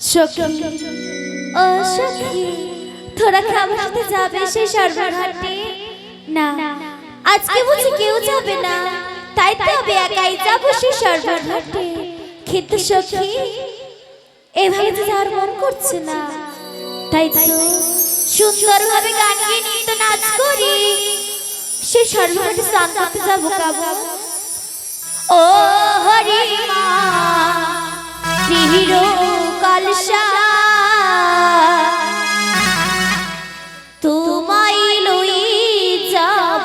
সখী ও সখী তোরা না, আজকে কেউ যাবে না, তাই এভাবে মন করছে না। তাই তো সুন্দরভাবে গান গিয়ে নৃত্য নাচ করি। সে সর্বঘাটে স্নান যাব ও হরি মা ত্রিহির কলসা তোমায় লই যাব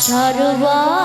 সরবারে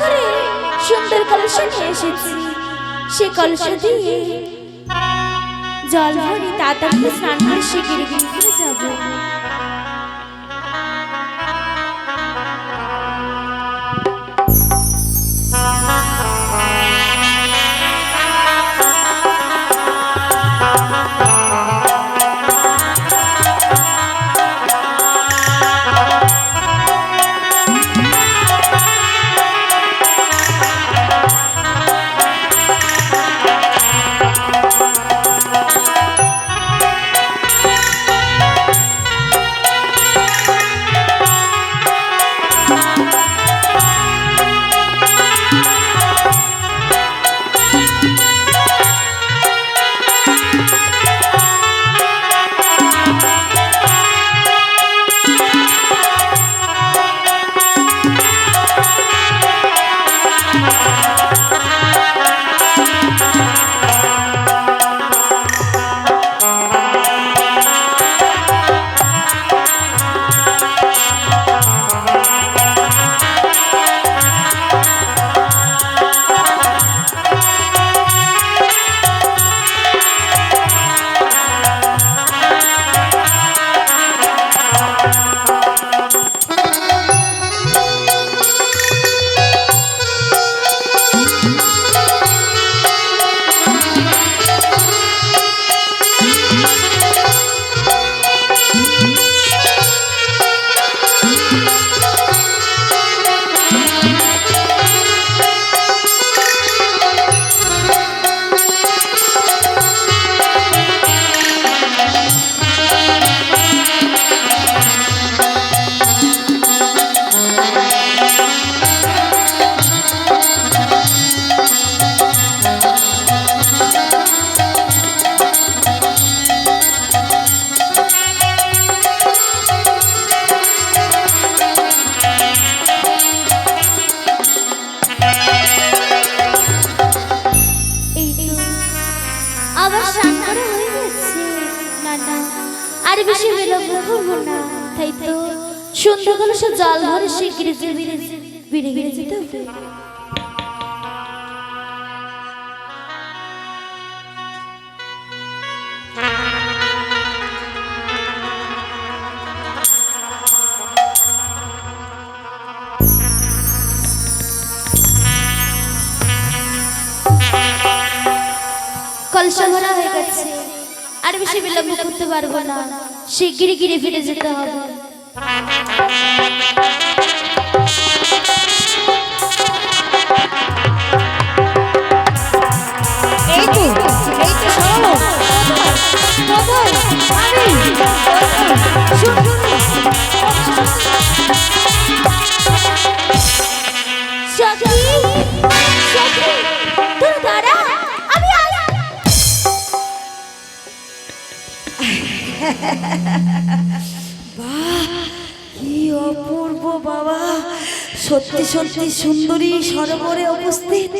করে সুন্দর কলস নিয়ে এসেছি। সে কলস দিয়ে জল ভরে তাড়াতাড়ি স্নান করে সে গিরে করে যাব। বেড়ে বেড়ে যেতে হবে কলসা ভরা হয়ে গেছে। আর বেশি বিলম্ব করতে পারব না। শিগগিরি গিরে ফিরে যেতে হবে। অপূর্ব বাবা সুন্দরী সরোবরে উপস্থিত।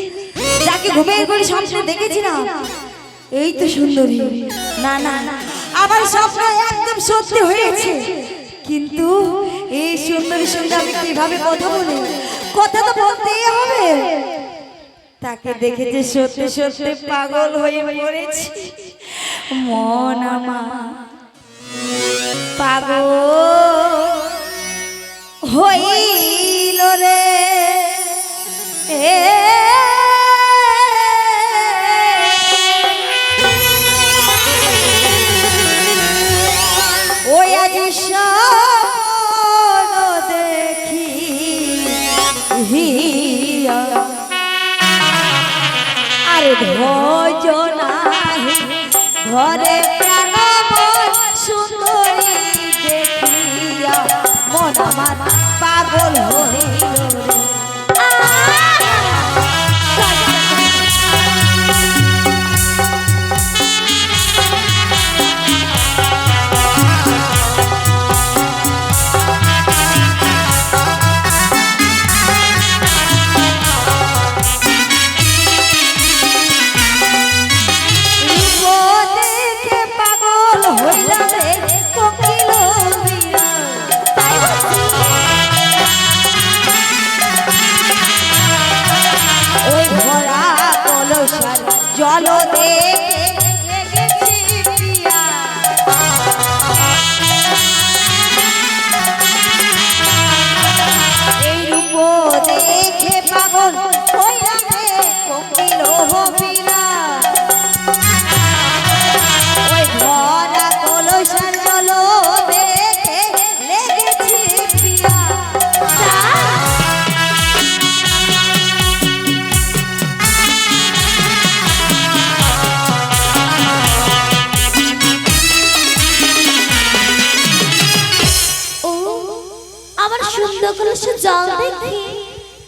যাকে ঘুমের করে স্বপ্নে দেখেছিলাম এই তো সুন্দরী। না না আমার স্বপ্ন একদম সত্যি হয়েছে। কিন্তু এই সুন্দরীর সঙ্গে আমি কীভাবে কথা বলি কথা তো বলতেই হবে। তাকে দেখে যে সত্যি সত্যি পাগল হয়ে পড়েছি। মন আমার পাগল হইল রে। এ ঘরে প্রাণ সুন্দরী দেখিয়া মন আমার পাগল হইল জল কলসে দেখি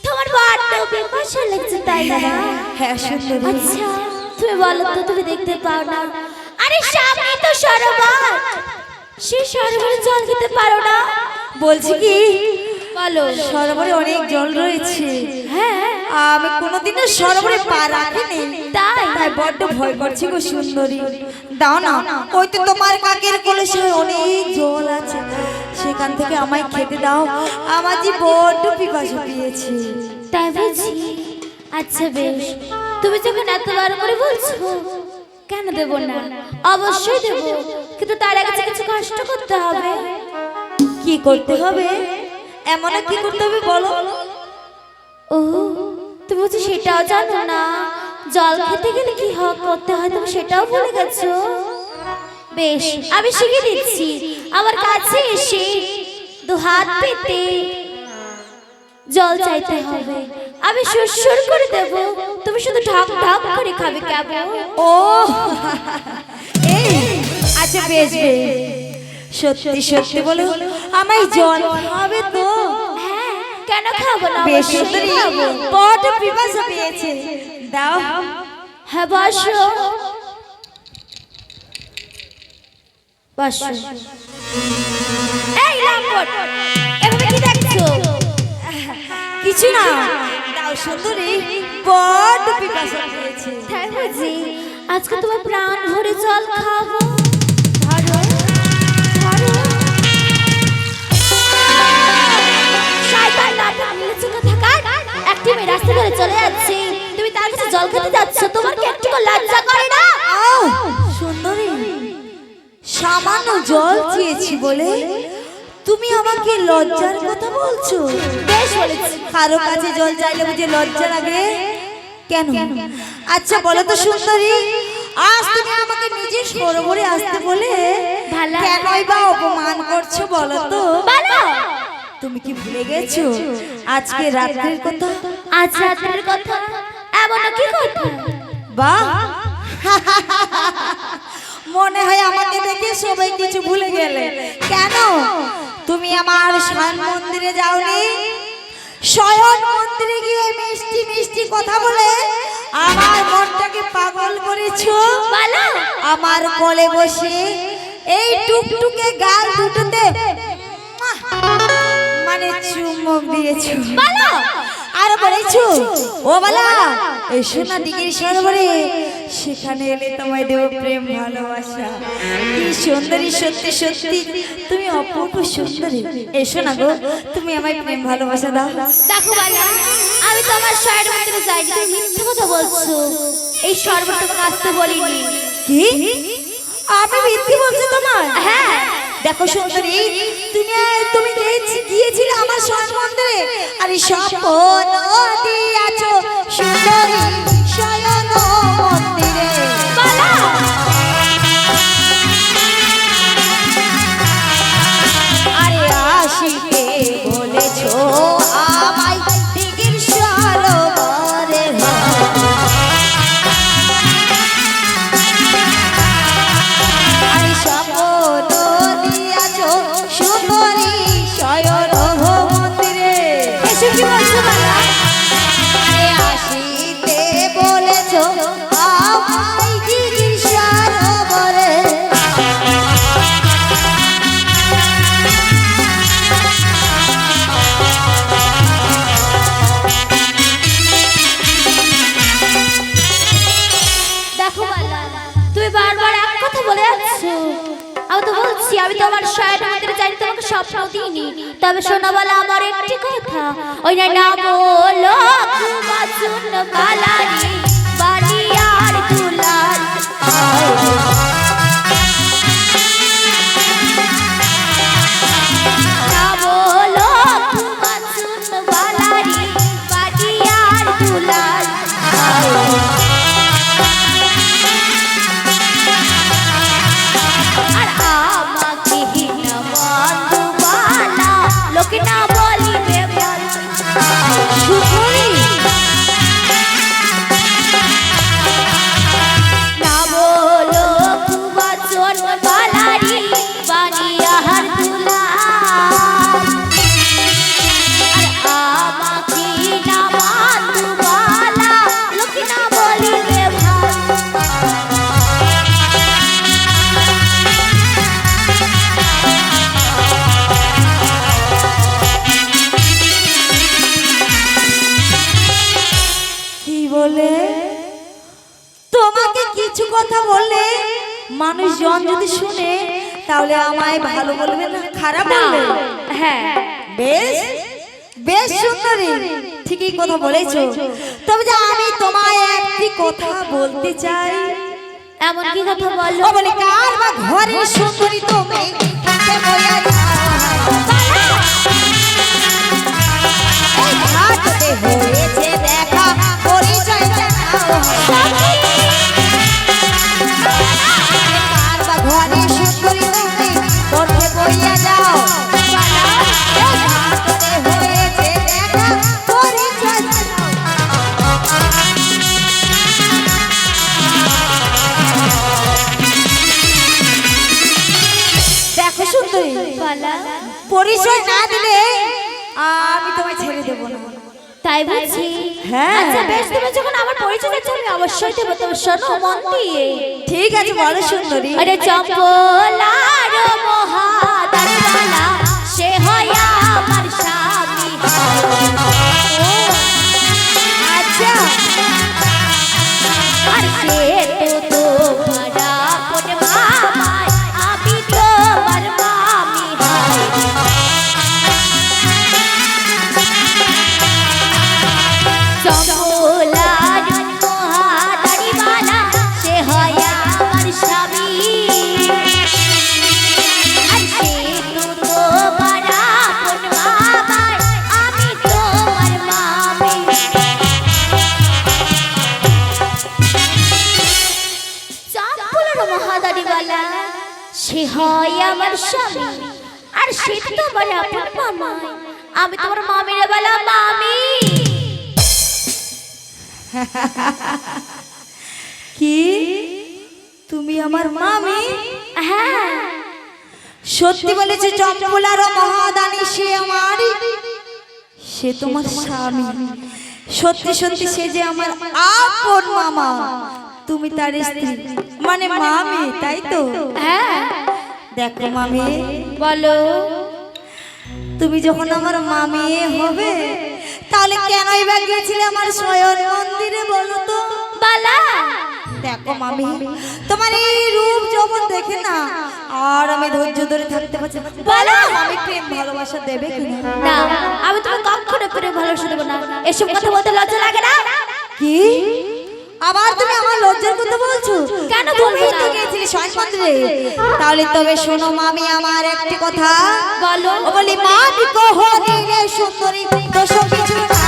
তোমার বড্ড বিপাশা লাগছে তাই না? হ্যাঁ সুন্দরী। আচ্ছা তুমি বলো তো তুমি দেখতে পাও না। আরে সামনে তো সরোবর সেই সরোবরে জল খেতে পারো না। বলছি কি? বলো সরোবরে অনেক জল রয়েছে। হ্যাঁ আমি কোনোদিনও সরোবরে পা রাখিনি। তাই? তাই বড্ড ভয় করছি গো সুন্দরী। দাও না ওই তো তোমার কাকের কলসে অনেক জল আছে। সেখান থেকে আমায় খেতে দাও। আমার যে বড্ড পিপাসা পেয়েছে। তাই বুঝি আচ্ছা বেশ। তুমি যখন এতবার করে বলছো কেন দেব না? অবশ্যই দেব। কিন্তু তার আগে কিছু কষ্ট করতে হবে। কি করতে হবে? এমন কি করতে হবে বলো? ও তুমি বলছো সেটাও জানো না। জল খেতে গেলে কি হক করতে হয় তুমি সেটাও ভুলে গেছো? বেশ, আমি শিখে দিচ্ছি। আমার কাছে এসে দু হাত পেতে জল চাইতে হবে। আমি সুরসুর করে দেব। তুমি শুধু ঢক ঢক করে খাবে কেমন ও এই আচ্ছা বেশ বেশ। সত্যি সত্যি বলো, আমায় জল খাবে তো? কেন খাব না? বেশ সুন্দরী। বড় পিপাসা পেয়েছে। দাও। হ্যাঁ বসো। বসো। এই লাম্পট এভাবে কি দেখছ? কিছু না। দাও সুন্দরী। বড় পিপাসা পেয়েছে। তাই বুঝি আজকে তোমার প্রাণ ভরে জল খেতে যাচ্ছ? তোমার কি একটু লজ্জা করে না? সুন্দরী সামান্য জল চেয়েছি বলে তুমি আমাকে লজ্জার কথা বলছো? বেশ বলেছি। কারও কাছে জল চাইলে বুঝে লজ্জা লাগে? কেন? আচ্ছা বলো তো সুন্দরী আজ তুমি আমাকে নিজের সরোবরে আসতে বলে কেনই বা অপমান করছ বলো তো? বলো তুমি কি ভুলে গেছো? আজকে রাত্রের কথা? আজ রাতের কথা। এমন কি কথা বাহ মনে হয় আমাকে দেখে সবাই কিছু ভুলে গেলে। কেন? তুমি আমার স্নান মন্দিরে যাওনি? শয়ন মন্দিরে গিয়ে মিষ্টি মিষ্টি কথা বলে আমার মনটাকে পাগল করেছ? আমার কোলে বসে এই টুকটুকে গাল দুটোতে মানে চুম্বক দিয়েছ। বলো। আর বলেছ? ও বালা এই সোনা দিঘির সরোবরে সেখানে এলে তোমায় দেব প্রেম ভালোবাসা। কি সুন্দরী সত্যি সত্যি তুমি অপূর্ব সুন্দরী। এসো না গো তুমি আমায় প্রেম ভালোবাসা দাও। দেখো বালা আমি তোমার শয়ের মন্দিরে যাইনি তুমি মিথ্যে কথা বলছো। এই শরবত তোমাকে আসতে বলিনি। কি? আমি মিথ্যে বলছি তোমার? হ্যাঁ। দেখো সুন্দরী তুমি তুমি গিয়েছি- গিয়েছিলে আমার স্বর্ণ মন্দিরে আরে স্বপন দিয়াছো সুন্দরী যাচ্ছ? আমি তো বলছি, আমি তো আমার শয়ের মন্দিরে যাইনি তোমাকে স্বপ্ন দিইনি। তবে শোনা বলা, আমার একটি কথা। ওই না না বলো বাসুন বালারি বাড়িয়ার দুলার না মানুষজন যদি শুনে তাহলে আমায় ভালো বলবে না খারাপ বলবে? হ্যাঁ। বেশ বেশ সুন্দরী ঠিকই কথা বলেছ। তবে যে আমি তোমায় একটি কথা বলতে চাই। এমন কি কথা বলো? বলে কার বা ঘরে সুন্দরী তুমি বেশ তুমি যখন আমার পরিচয় দিচ্ছ আমি অবশ্যই দেবো তবে শোনো মন দিয়ে ঠিক আছে বড় সুন্দরী। আরে চম্পলার মহাদালা সে হয় তোমার আপন মামা আমি তোমার মামিরে বলা মামি! কি? তুমি আমার মামি? হ্যাঁ। সত্যি বলেছে চম্পলার মহাদানী সে আমার সে তোমার স্বামী। সত্যি সত্যি সে যে আমার আপন মামা। তুমি তার স্ত্রী। মানে মামি তাই তো। হ্যাঁ। দেখো মামি। বলো। তুমি যখন আমার মামি হবে তাহলে কেনই বা গিয়েছিলে আমার স্বয়ন মন্দিরে বলো তো? বালা! দেখো মামি তোমার এই রূপ যখন দেখে না আর আমি ধৈর্য ধরে থাকতে পারছি। বলো আমি প্রেম ভালোবাসা দেবে না আমি তোমাকে কখনো করে ভালোবাসা দেবো না। এসব কথা বলতে লজ্জা লাগে না? কি? আবার তুমি আমার লজ্জার কথা বলছো? কেন বলব? তো স্বয়ং মন্দিরে তাহলে তবে শোনো মামি আমার একটি কথা। বলো বলি মামি কহ দিলে সুন্দরী সুন্দরী দোষ কিছু নাই।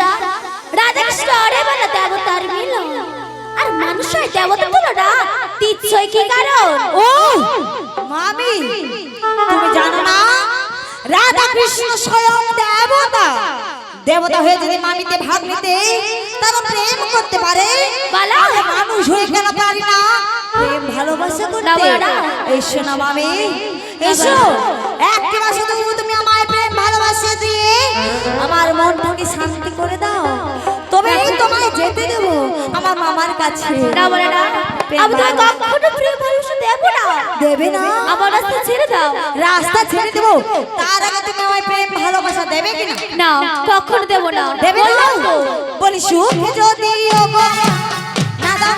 না রাধাকৃষ্ণ অরে বলে দেবতার মিলন। আর মানুষের দেবতা বলো না তিচ্ছই কি কারণ? ও মামি তুমি জানো না? রাধা কৃষ্ণ স্বয়ং দেবতা। দেবতা হয়ে যদি মামিতে ভাগ নিতে তারা প্রেম করতে পারে। বালা। মানুষ হয়ে কেন পারি না? প্রেম ভালোবাসা করতে। না, বালা, এসো না মামি। এসো। মাসে শুধু তুমি আমায় আমার মনটাকে শান্তি করে দাও। তবেই তোমায় যেতে দেবো আমার মামার কাছে। না বলে না। আমি তোমাকে কখনো প্রেম ভালোবাসা দেবো না। দেবে না। আমার রাস্তা ছেড়ে দাও। রাস্তা ছেড়ে দেবো। তার আগে তুমি আমায় প্রেম ভালোবাসা দেবে কিনা না? না কখনো দেবো না। দেবে না? বলি সুখ যদি না দাও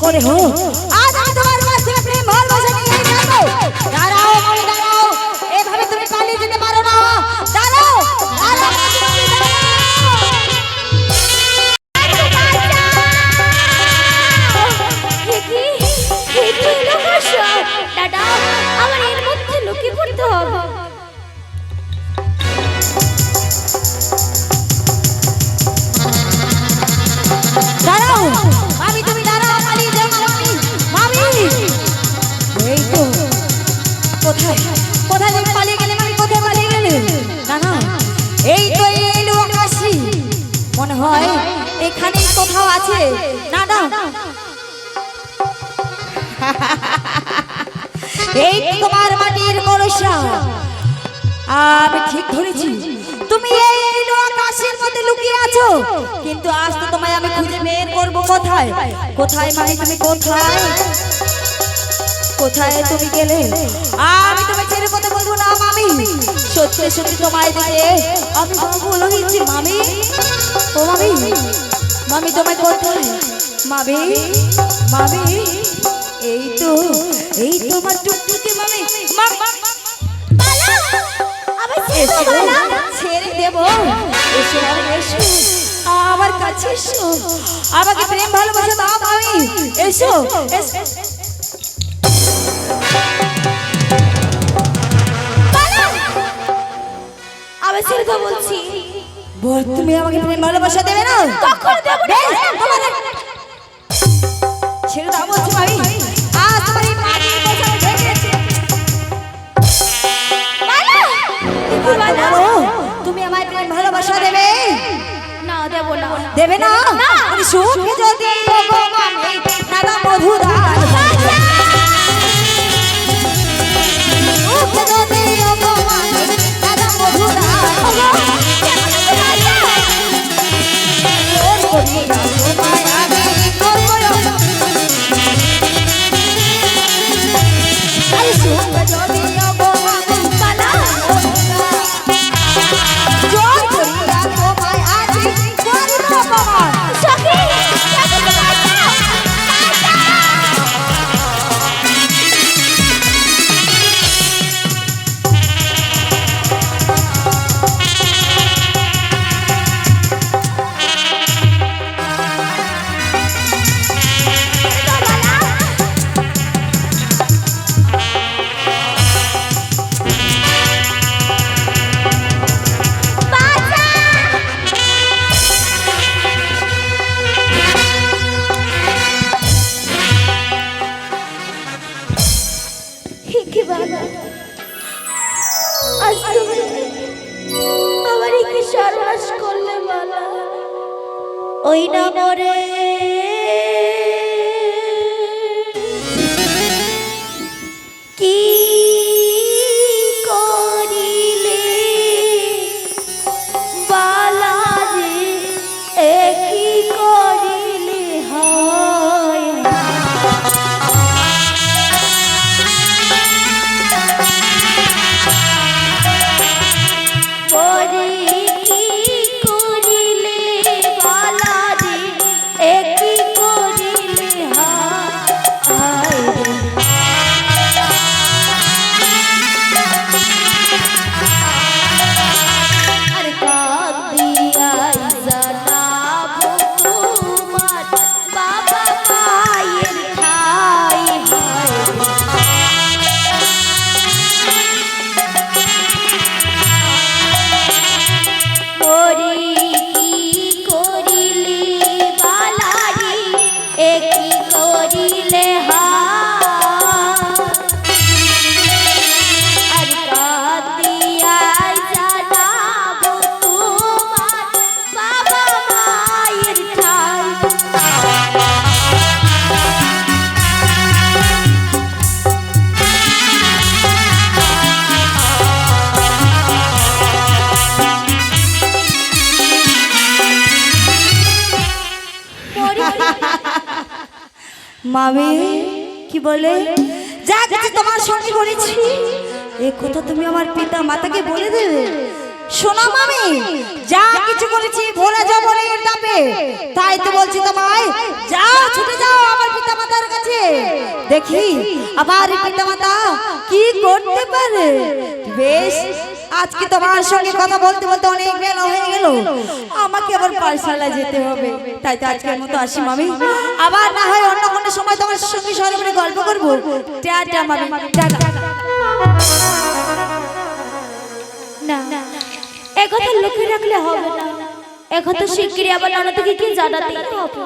করে হোক। হয় এখানেই কোথাও আছে? না না। এই তোমার মাটির কলসা আমি ঠিক ধরেছি। তুমি এই নীল আকাশের মধ্যে লুকিয়ে আছো। কিন্তু আজ তো তোমায় আমি খুঁজে বের করব কোথায়? কোথায় মানে তুমি কোথায়? কোথায় তুমি গেলে? আমি তোমায় ছেড়ে কথা বলব না মামি। সত্যি সত্যি তোমায় দেখে আমি পাগল হয়েছি মামি। ও মামি। মামি তোমায় কোথায়? মামি মামি। এই তো এই তো আমার টুকটুকি মামি। ছেড়ে দেবো এসো এসো। আমার কাছে এসো। আমাকে প্রেম ভালোবাসা দাও মামি। এসো এসো। দেবো বলছি। বল তুমি আমাকে প্রেম ভালোবাসা দেবে না? কখনো দেবো না। ছেড়ে দাও বলছি আজ তোমার এই কথা তুমি আমায় প্রেম ভালোবাসা দেবে? না দেবো না। দেবে না? আমি সুখে যদি ভগবানে নানা মধুরা আরে ওই না মামি, কি বলে? যা কিছু তোমার সঙ্গে করেছি এ কথা তুমি আমার পিতা মাতাকে বলে দেবে। শোনা মামি, যা কিছু করেছি ভোলা যাব দাপে। তাই তো বলছি তোমায়, যাও, ছুটে যাও আমার পিতা মাতার কাছে? দেখি আমার পিতা মাতা কি করতে পারে? বেশ আজকে তোমার সঙ্গে কথা বলতে বলতে অনেক বেলা হয়ে গেল। আমাকে আবার পাঠশালা যেতে হবে। তাই তো আজকের মতো আসি মামি। আবার না হয় অন্য কোনো সময় তোমার সঙ্গে সরবরে গল্প করব। টাটা মামি। টাটা। না একথা লক্ষ্য রাখলে হবে না। একথা শিগগিরই আবার ননদকে কি জানাতেই হবে।